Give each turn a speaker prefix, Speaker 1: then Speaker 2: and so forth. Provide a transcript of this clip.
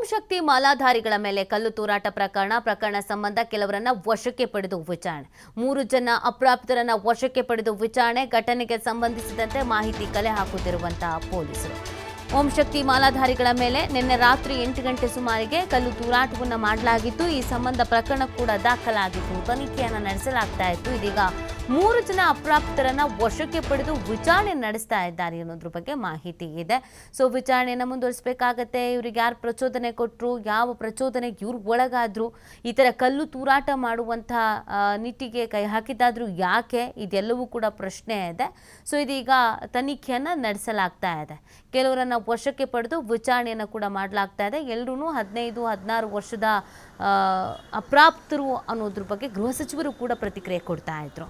Speaker 1: ಓಂ ಶಕ್ತಿ ಮಾಲಾಧಾರಿಗಳ ಮೇಲೆ ಕಲ್ಲು ತೂರಾಟ ಪ್ರಕರಣ ಪ್ರಕರಣ ಸಂಬಂಧ ಕೆಲವರನ್ನ ವಶಕ್ಕೆ ಪಡೆದು ವಿಚಾರಣೆ. ಮೂರು ಜನ ಅಪ್ರಾಪ್ತರನ್ನ ವಶಕ್ಕೆ ಪಡೆದು ವಿಚಾರಣೆ, ಘಟನೆಗೆ ಸಂಬಂಧಿಸಿದಂತೆ ಮಾಹಿತಿ ಕಲೆ ಹಾಕುತ್ತಿರುವಂತಹ ಪೊಲೀಸರು. ಓಂ ಶಕ್ತಿ ಮಾಲಾಧಾರಿಗಳ ಮೇಲೆ ನಿನ್ನೆ ರಾತ್ರಿ ಎಂಟು ಗಂಟೆ ಸುಮಾರಿಗೆ ಕಲ್ಲು ತೂರಾಟವನ್ನು ಮಾಡಲಾಗಿತ್ತು. ಈ ಸಂಬಂಧ ಪ್ರಕರಣ ಕೂಡ ದಾಖಲಾಗಿತ್ತು. ತನಿಖೆಯನ್ನು ನಡೆಸಲಾಗ್ತಾ ಇತ್ತು. ಇದೀಗ ಮೂರು ಜನ ಅಪ್ರಾಪ್ತರನ್ನ ವಶಕ್ಕೆ ಪಡೆದು ವಿಚಾರಣೆ ನಡೆಸ್ತಾ ಇದ್ದಾರೆ ಅನ್ನೋದ್ರ ಬಗ್ಗೆ ಮಾಹಿತಿ ಇದೆ. ಸೊ ವಿಚಾರಣೆಯನ್ನು ಮುಂದುವರಿಸಬೇಕಾಗತ್ತೆ. ಇವ್ರಿಗೆ ಯಾರು ಪ್ರಚೋದನೆ ಕೊಟ್ಟರು ಯಾವ ಪ್ರಚೋದನೆ ಇವ್ರು ಒಳಗಾದ್ರು ಈ ಥರ ಕಲ್ಲು ತೂರಾಟ ಮಾಡುವಂಥ ಆ, ನಿಟ್ಟಿಗೆ ಕೈ ಹಾಕಿದ್ದಾದರೂ ಯಾಕೆ? ಇದೆಲ್ಲವೂ ಕೂಡ ಪ್ರಶ್ನೆ ಇದೆ. ಸೊ ಇದೀಗ ತನಿಖೆಯನ್ನು ನಡೆಸಲಾಗ್ತಾ ಇದೆ. ಕೆಲವರನ್ನ ವಶಕ್ಕೆ ಪಡೆದು ವಿಚಾರಣೆಯನ್ನು ಕೂಡ ಮಾಡಲಾಗ್ತಾ ಇದೆ. ಎಲ್ಲರೂ ಹದಿನೈದು, ಹದಿನಾರು ವರ್ಷದ ಅಪ್ರಾಪ್ತರು ಅನ್ನೋದ್ರ ಬಗ್ಗೆ ಗೃಹ ಸಚಿವರು ಕೂಡ ಪ್ರತಿಕ್ರಿಯೆ ಕೊಡ್ತಾ ಇದ್ರು.